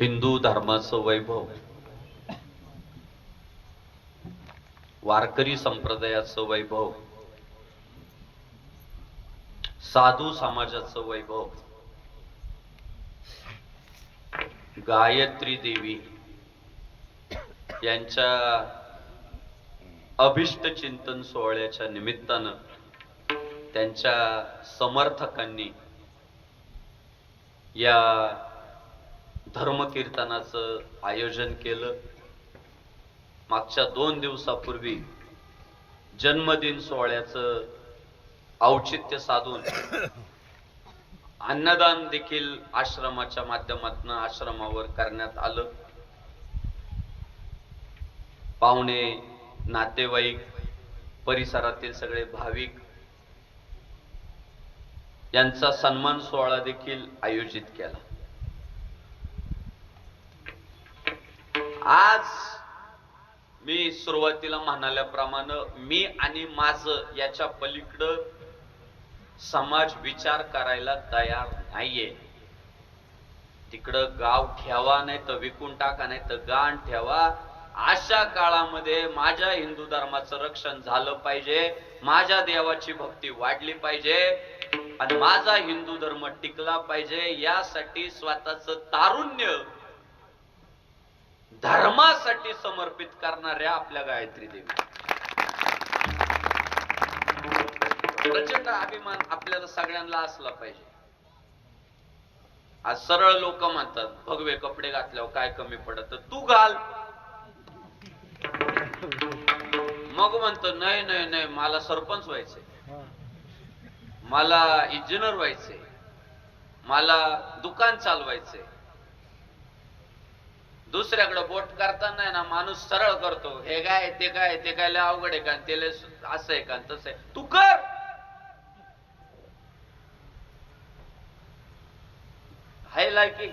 हिंदू धर्माचं वैभव. वारकरी संप्रदायाचं वैभव. साधू समाजाचं वैभव. गायत्री देवी यांच्या अभिष्ट चिंतन सोहळ्याच्या निमित्तानं त्यांच्या समर्थकांनी या धर्मकीर्तनाचं आयोजन केलं. मागच्या दोन दिवसापूर्वी जन्मदिन सोहळ्याचं औचित्य साधून अन्नदान देखील आश्रमाच्या माध्यमातून आश्रमावर करण्यात आलं. पाहुणे नातेवाईक परिसरातील सगळे भाविक यांचा सन्मान सोहळा देखील आयोजित केला. मी सुरुवातीला म्हणाल्याप्रमाणे मी आणि माझं याच्या पलीकडं समाज विचार करायला तयार नाहीये. तिकडं गाव ठेवा नाही तर विकून टाका नाही तर गाण ठेवा. अशा काळामध्ये माझ्या हिंदू धर्माचं रक्षण झालं पाहिजे. माझ्या देवाची भक्ती वाढली पाहिजे. आणि माझा हिंदू धर्म टिकला पाहिजे. यासाठी स्वतःच तारुण्य धर्मासाठी समर्पित करणाऱ्या आपल्या गायत्री देवी. प्रचंड अभिमान आपल्याला सगळ्यांना असला पाहिजे. आज सरळ लोक म्हणतात भगवे कपडे घातल्यावर काय कमी पडत. तू घाल. मग म्हणतो नाही नाही नाही मला सरपंच व्हायचंय. मला इंजिनियर व्हायचंय. मला दुकान चालवायचंय. दुसऱ्याकडे बोट करताना ना माणूस सरळ करतो. हे काय ते काय ते काय लय अवघड आहे का? ते लय असं आहे का? तसं आहे. तू कर! हाय लायकी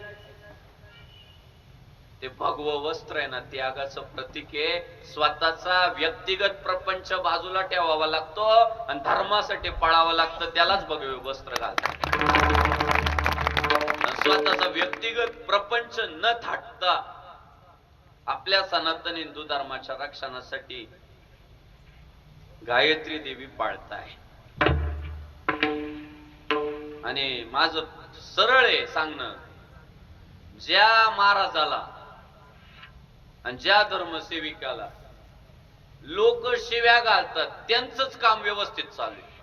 ते भगव वस्त्र आहे ना त्यागाचं प्रतीक आहे. स्वतःचा व्यक्तिगत प्रपंच बाजूला ठेवावा लागतो आणि धर्मासाठी पळावं लागतं त्यालाच भगवे वस्त्र घालतात. स्वतःचा व्यक्तिगत प्रपंच न थाटता आपल्या सनातन हिंदू धर्माच्या रक्षणासाठी गायत्री देवी पाळताय. आणि माझ सरळ आहे सांगणं ज्या महाराजाला आणि ज्या धर्मसेविकाला लोक शिव्या घालतात त्यांचंच काम व्यवस्थित चालू आहे.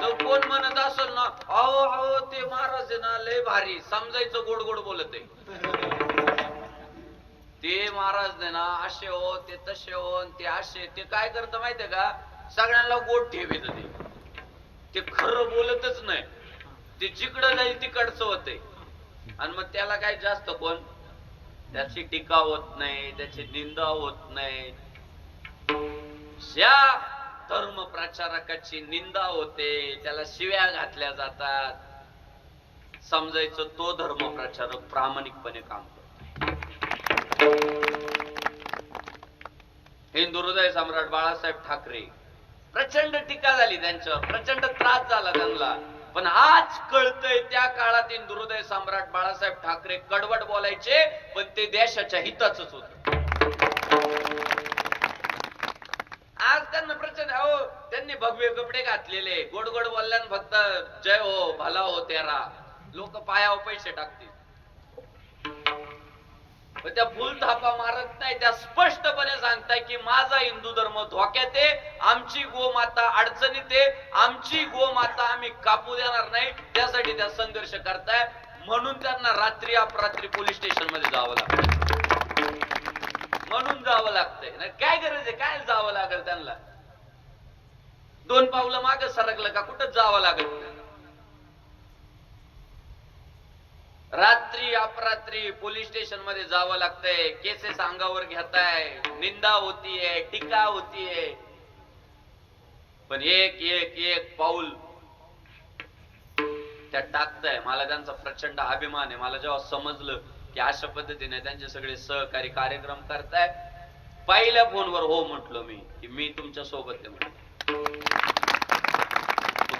जर कोण म्हणत असेल ना अहो अहो ते महाराज ना लय भारी समजायचं गोड गोड बोलत आहे. ते महाराज नाही ना असे हो ते तसे हो ते असे ते काय करत माहितीये का? सगळ्यांना गोड ठेवीत ते. खरं बोलतच नाही. ते जिकडं जाईल तिकडचं होते आणि मग त्याला काय जास्त कोण? त्याची टीका होत नाही त्याची निंदा होत नाही. या धर्म प्रचारकाची निंदा होते त्याला शिव्या घातल्या जातात. समजायचं तो धर्म प्रचारक प्रामाणिकपणे काम करतो. हिंदू हृदय सम्राट बाळासाहेब ठाकरे. प्रचंड टीका झाली त्यांच्यावर प्रचंड त्रास झाला त्यांना. पण आज कळतंय त्या काळात हिंदू हृदय सम्राट बाळासाहेब ठाकरे कडवट बोलायचे पण ते देशाच्या हिताच होत. आज त्यांना प्रचंड अहो त्यांनी भगवे कपडे घातलेले. गोड गोड बोलल्यान फक्त जय हो भला हो तेरा. लोक पायावर पैसे टाकतील. त्या भूल थापा मारत नाही त्या स्पष्टपणे सांगताय की माझा हिंदू धर्म धोक्यात आहे आमची गोमाता अडचणीत आहे आमची गोमाता आम्ही कापू देणार नाही त्यासाठी त्या संघर्ष करताय. म्हणून त्यांना रात्री अपरात्री पोलीस स्टेशनमध्ये जावं लागतं म्हणून जावं लागतंय. नाही काय गरज आहे? काय जावं लागेल त्यांना? दोन पावलं मागे सरकलं का कुठं जावं लागेल? रात्री अपरात्री पोलीस स्टेशनमध्ये जावं लागतंय. केसेस अंगावर घेताय. निंदा होतीये टीका होतीये. पण एक एक एक पाऊल त्या टाकताय. मला त्यांचा प्रचंड अभिमान आहे. मला जेव्हा समजलं की अशा पद्धतीने त्यांचे सगळे सहकारी कार्यक्रम करताय पहिल्या फोनवर हो म्हटलो मी की मी तुमच्यासोबत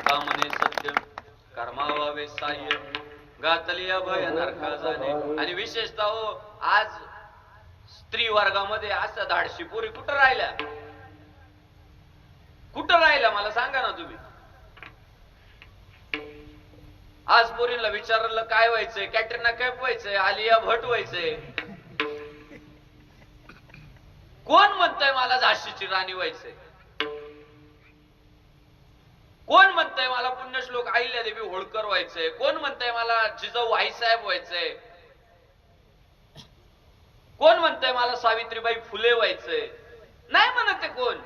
म्हणे सत्य कर्मावावे साह्य घातली भयनर खजाने आणि विशेषतः हो, आज स्त्री वर्गामध्ये असं धाडशी पोरी कुठं राहिल्या? कुठं राहिल्या मला सांगा ना तुम्ही? आज पोरीला विचारलं काय व्हायचंय? कॅटरीना कैफ व्हायचंय? आलिया भट व्हायचंय. कोण म्हणतय मला झाशीची राणी व्हायचंय? कोण म्हणतंय मला पुण्यश्लोक अहिल्या देवी होळकर व्हायचंय? कोण म्हणतंय मला जिजाऊ आईसाहेब व्हायचंय? कोण म्हणतंय मला सावित्रीबाई फुले व्हायचंय? नाही म्हणत कोण.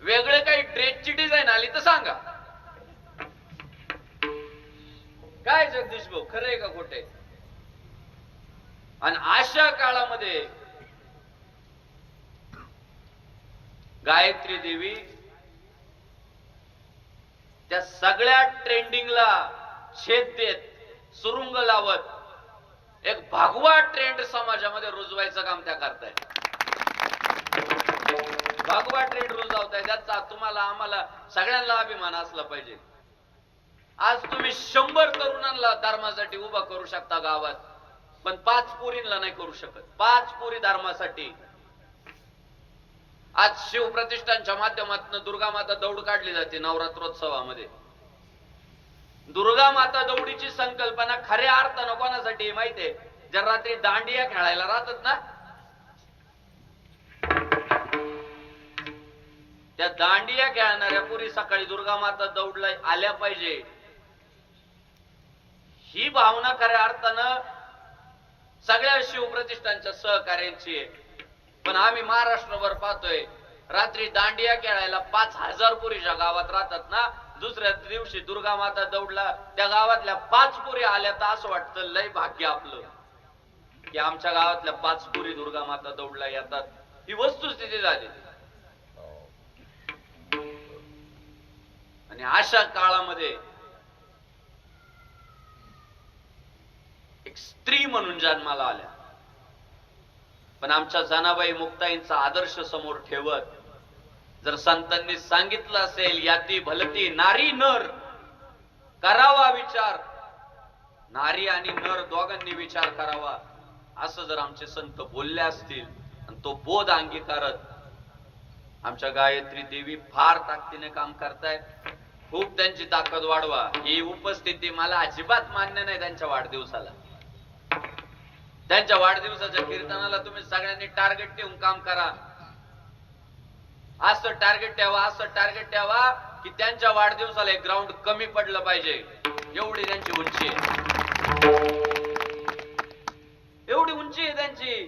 वेगळे काही ड्रेसची डिझाईन आली तर सांगा. काय जगदीश भाऊ खरंय का खोटे आणि अशा काळामध्ये गायत्री देवी त्या सगळ्या ट्रेंडिंगला छेद देत सुरुंग लावत एक भागवा ट्रेंड समाजामध्ये रुजवायचं काम त्या करताय. भागवा ट्रेंड रुजवताय त्याचा तुम्हाला आम्हाला सगळ्यांना अभिमान असला पाहिजे. आज तुम्ही शंभर तरुणांना धर्मासाठी उभा करू शकता गावात पण पाच पोरींना नाही करू शकत. पाच पोरी धर्मासाठी. आज शिवप्रतिष्ठानच्या माध्यमातून दुर्गा माता दौड काढली जाते नवरात्रोत्सवामध्ये. दुर्गा माता दौडीची संकल्पना खऱ्या अर्थानं कोणासाठी आहे माहितीये? जर रात्री दांडिया खेळायला राहतात ना? त्या दांडिया खेळणाऱ्या पुरी सकाळी दुर्गा माता दौडला आल्या पाहिजे. ही भावना खऱ्या अर्थानं सगळ्या शिवप्रतिष्ठानच्या सहकार्यांची आहे. पण आम्ही महाराष्ट्रभर पाहतोय रात्री दांडिया खेळायला पाच हजार पुरीच्या गावात राहतात ना दुसऱ्या दिवशी दुर्गा माता दौडला त्या गावातल्या पाच पुरी आल्या तर असं वाटतं लय भाग्य आपलं. की आमच्या गावातल्या पाच पुरी दुर्गा माता दौडला येतात. ही वस्तुस्थिती झाली. आणि अशा काळामध्ये एक स्त्री म्हणून जन्माला आल्या. पण आमच्या जनाबाई मुक्ताईंचा आदर्श समोर ठेवत जर संतांनी सांगितलं असेल याती भलती नारी नर करावा विचार. नारी आणि नर दोघांनी विचार करावा. असं जर आमचे संत बोलले असतील आणि तो बोध अंगीकारत आमच्या गायत्री देवी फार ताकदीने काम करतायत. खूप त्यांची ताकद वाढवा. ही उपस्थिती मला अजिबात मान्य नाही त्यांच्या वाढदिवसाला. त्यांच्या वाढदिवसाच्या कीर्तनाला तुम्ही सगळ्यांनी टार्गेट ठेवून काम करा. असं टार्गेट ठेवा असं टार्गेट ठेवा की त्यांच्या वाढदिवसाला एक ग्राउंड कमी पडलं पाहिजे. एवढी त्यांची उंची आहे. एवढी उंची आहे त्यांची.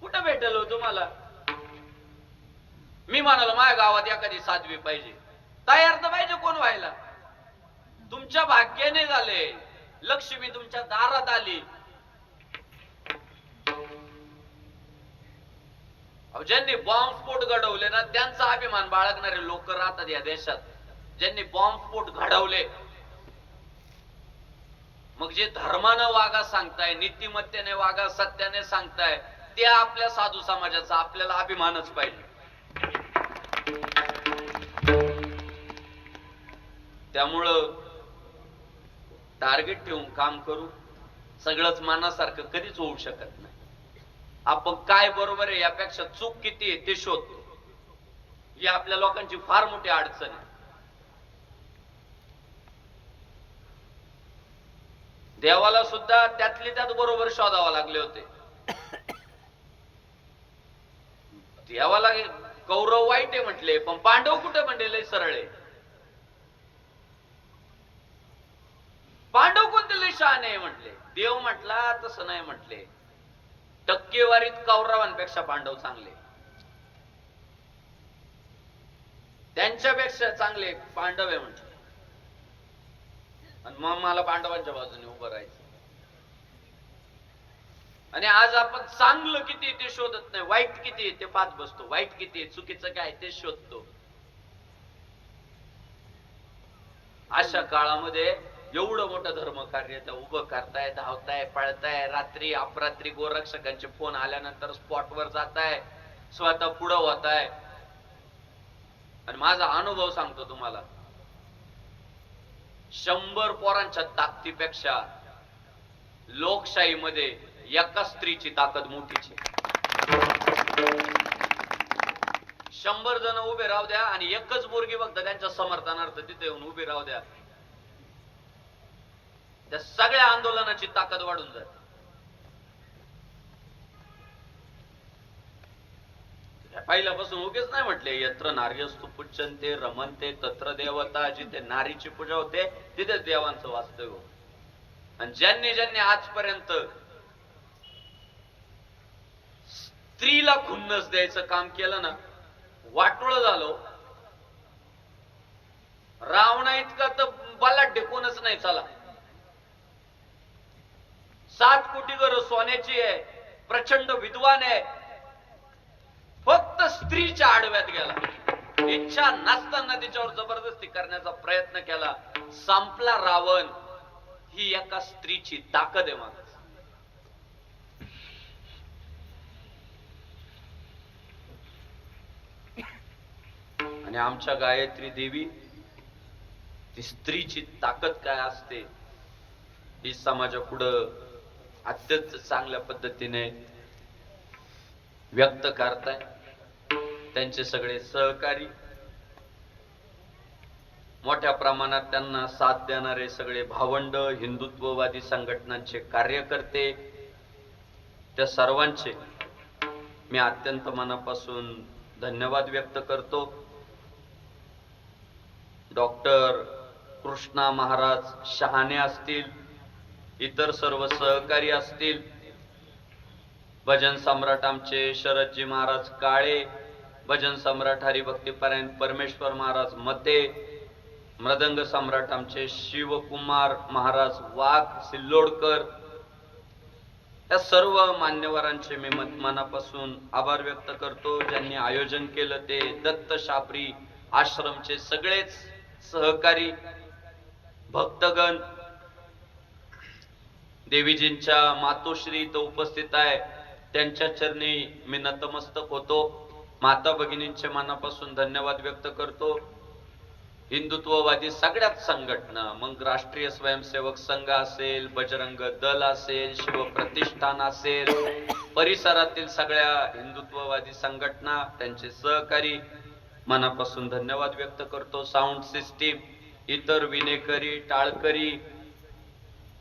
कुठं भेटेल हो तुम्हाला? मी म्हणालो माझ्या गावात एखादी साध्वी पाहिजे. तयार तर पाहिजे कोण व्हायला? तुमच्या भाग्याने झाले. लक्ष्मी तुमच्या दारात आली. ज्यांनी बॉम्बस्फोट घडवले ना त्यांचा अभिमान बाळगणारे लोक राहतात या देशात. ज्यांनी बॉम्बस्फोट घडवले. मग जे धर्मानं वागा सांगताय नीतिमत्तेने वागा सत्याने सांगताय ते आपल्या साधू समाजाचा आपल्याला अभिमानच पाहिजे. त्यामुळं टार्गेट ठेवून काम करू. सगळंच मनासारखं कधीच होऊ शकत नाही. आपण काय बरोबर आहे यापेक्षा चूक किती आहे ते शोधतो. ही आपल्या लोकांची फार मोठी अडचण आहे. देवाला सुद्धा त्यातली त्यात बरोबर शोधावा लागले होते. देवाला कौरव वाईट आहे म्हटले पण पांडव कुठे म्हणले लय सरळ आहे. पांडव कोणते लय शहाणे आहे म्हटले? देव म्हटला तसं नाही म्हटले. टक्केवारीत कौरवांपेक्षा पांडव चांगले. त्यांच्यापेक्षा चांगले पांडव आहे म्हणजे आणि मग मला पांडवांच्या बाजूने उभं राहायचं. आणि आज आपण चांगलं किती ते शोधत नाही. वाईट किती आहे ते पाच बसतो. वाईट किती आहे चुकीचं काय ते शोधतो. अशा काळामध्ये एवढं मोठं धर्मकार्य त्या उभं करताय धावताय पळताय रात्री अपरात्री गोरक्षकांचे फोन आल्यानंतर स्पॉटवर जाताय स्वतः पुढं होताय. आणि माझा अनुभव सांगतो तुम्हाला. शंभर पोरांच्या ताकदीपेक्षा लोकशाहीमध्ये एका स्त्रीची ताकद मोठीची. शंभर जण उभे राहू द्या आणि एकच मुलगी बघता त्यांच्या समर्थनार्थ तिथे येऊन उभी राहू द्या. त्या सगळ्या आंदोलनाची ताकद वाढून जाते. पहिल्यापासून उगेच नाही म्हटले यत्र नार्यस्तु पुच्छन्ते रमनते तत्र देवता जिथे नारीची पूजा होते तिथे देवांचं वास्तव्य आणि ज्यांनी ज्यांनी आजपर्यंत स्त्रीला खुन्नस द्यायचं काम केलं ना वाटोळ झालो रावणा इतका तर बलाढ्य कोणच नाही चला. सात कोटी घर सोन्याची आहे प्रचंड विद्वान आहे. फक्त स्त्रीच्या आडव्यात गेला. इच्छा नसताना तिच्यावर जबरदस्ती करण्याचा प्रयत्न केला. संपला रावण. ही एका स्त्रीची ताकद आहे माणूस. आणि आमच्या गायत्री देवी ती स्त्रीची ताकद काय असते ही समाजापुढं अत्यंत चांगल्या पद्धतीने व्यक्त करताय. त्यांचे सगळे सहकारी मोठ्या प्रमाणात त्यांना साथ देणारे सगळे भावंड हिंदुत्ववादी संघटनांचे कार्यकर्ते त्या सर्वांचे मी अत्यंत मनापासून धन्यवाद व्यक्त करतो. डॉक्टर कृष्णा महाराज शहाणे असतील. इतर सर्व सहकारी असतील. भजन सम्राट आमचे शरदजी महाराज काळे भजन सम्राट हरिभक्तीपरायण परमेश्वर महाराज मते मृदंग सम्राट आमचे शिवकुमार महाराज वाघ सिल्लोडकर. या सर्व मान्यवरांचे मी मनापासून आभार व्यक्त करतो. ज्यांनी आयोजन केलं ते दत्त शापरी आश्रमचे सगळेच सहकारी भक्तगण देवीजींच्या मातोश्री इथं उपस्थित आहे. त्यांच्या चरणी मी नतमस्तक होतो. माता भगिनींचे मनापासून धन्यवाद व्यक्त करतो. हिंदुत्ववादी सगळ्याच संघटना मग राष्ट्रीय स्वयंसेवक संघ असेल बजरंग दल असेल शिवप्रतिष्ठान असेल परिसरातील सगळ्या हिंदुत्ववादी संघटना त्यांचे सहकारी मनापासून धन्यवाद व्यक्त करतो. साऊंड सिस्टीम इतर विनेकरी टाळकरी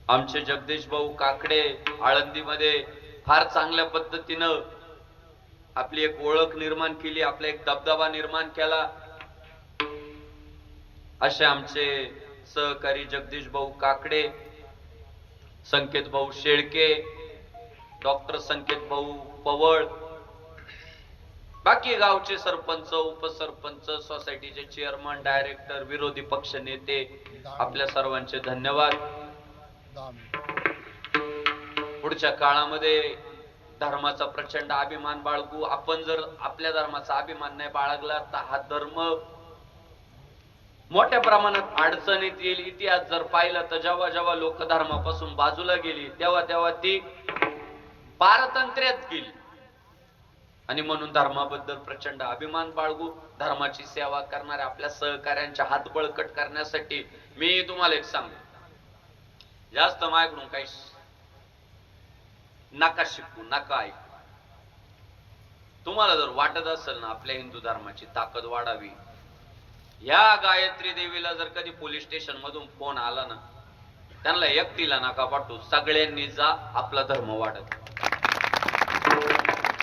आमचे जगदीश भाऊ काकडे आळंदीमध्ये फार चांगल्या पद्धतीनं आपली एक ओळख निर्माण केली आपला एक दबदबा निर्माण केला. असे आमचे सहकारी जगदीश भाऊ काकडे संकेत भाऊ शेळके डॉक्टर संकेत भाऊ पवळ बाकी गावचे सरपंच उपसरपंच सोसायटीचे चेअरमन डायरेक्टर विरोधी पक्ष नेते आपल्या सर्वांचे धन्यवाद. पुढच्या काळामध्ये धर्माचा प्रचंड अभिमान बाळगू. आपण जर आपल्या धर्माचा अभिमान नाही बाळगला तर हा धर्म मोठ्या प्रमाणात अडचणीत येईल. इतिहास जर पाहिला तर जेव्हा जेव्हा लोक धर्मापासून बाजूला गेली तेव्हा तेव्हा ती पारतंत्र्यात गेली. आणि म्हणून धर्माबद्दल प्रचंड अभिमान बाळगू. धर्माची सेवा करणाऱ्या आपल्या सहकाऱ्यांच्या हात बळकट करण्यासाठी मी तुम्हाला एक सांगतो. जास्त माझ्याकडून काही नका शिकू नका ऐकू तुम्हाला जर वाटत असेल ना आपल्या हिंदू धर्माची ताकद वाढावी या गायत्री देवीला जर कधी पोलीस स्टेशन मधून फोन आला ना त्यांना एकटीला नका पाठवू सगळ्यांनी जा आपला धर्म वाढत.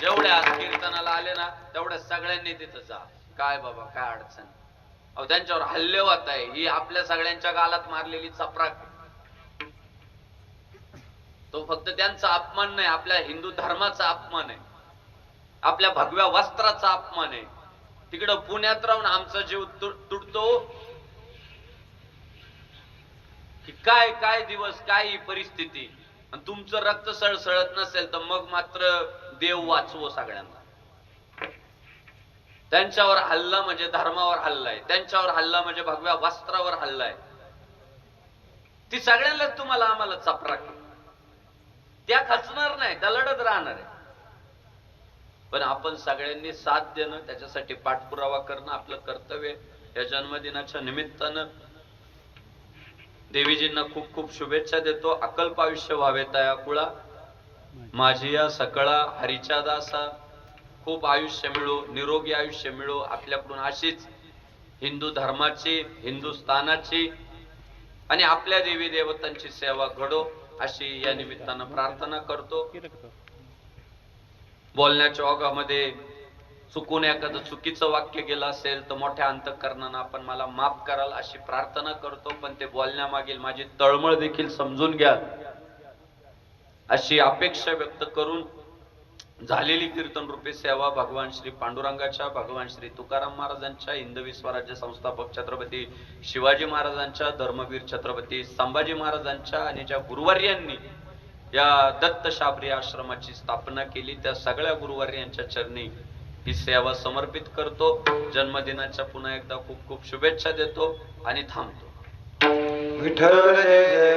जेवढ्या आज कीर्तनाला आले ना तेवढ्या सगळ्यांनी तिथं जा. काय बाबा काय अडचण? अहो त्यांच्यावर हल्ले होत आहे. ही आपल्या सगळ्यांच्या गालात मारलेली चपराक. तो फक्त त्यांचा अपमान नाही आपल्या हिंदू धर्माचा अपमान आहे. आपल्या भगव्या वस्त्राचा अपमान आहे. तिकडं पुण्यात राहून आमचा जीव तुटतो. की काय काय दिवस काय ही परिस्थिती? आणि तुमचं रक्त सळसळत नसेल तर मग मात्र देव वाचवो सगळ्यांना. त्यांच्यावर हल्ला म्हणजे धर्मावर हल्लाय त्यांच्यावर हल्ला म्हणजे भगव्या वस्त्रावर हल्लाय ती सगळ्यांनाच तुम्हाला आम्हाला चपराक. त्या खचणार नाही त्या लढत राहणार आहे. पण आपण सगळ्यांनी साथ देणं त्याच्यासाठी पाठपुरावा करणं आपलं कर्तव्य या जन्मदिनाच्या निमित्तानं देवीजींना खूप खूप शुभेच्छा देतो. अकल्प आयुष्य व्हावे तया कुळा. माझी या सकळा हरीच्या दासा. खूप आयुष्य मिळो निरोगी आयुष्य मिळो. आपल्याकडून अशीच हिंदू धर्माची हिंदुस्थानाची आणि आपल्या देवी देवतांची सेवा घडो. अशी या निमित्तानं प्रार्थना करतो. बोलण्याच्या ओघामध्ये चुकून एखादं चुकीचं वाक्य गेलं असेल तर मोठ्या अंतकरणानं आपण मला माफ कराल अशी प्रार्थना करतो पण ते बोलण्यामागील माझी तळमळ देखील समजून घ्या. अशी अपेक्षा व्यक्त करून झालेली कीर्तन रूपी सेवा भगवान श्री पांडुरंगाच्या भगवान श्री तुकाराम महाराजांच्या हिंदवी स्वराज्य संस्थापक छत्रपती शिवाजी महाराजांच्या धर्मवीर छत्रपती संभाजी महाराजांच्या आणि ज्या गुरुवर्यांनी या दत्त शाबरी आश्रमाची स्थापना केली त्या सगळ्या गुरुवर्यांच्या चरणी ही सेवा समर्पित करतो. जन्मदिनाच्या पुन्हा एकदा खूप खूप शुभेच्छा देतो आणि थांबतो. विठ्ठल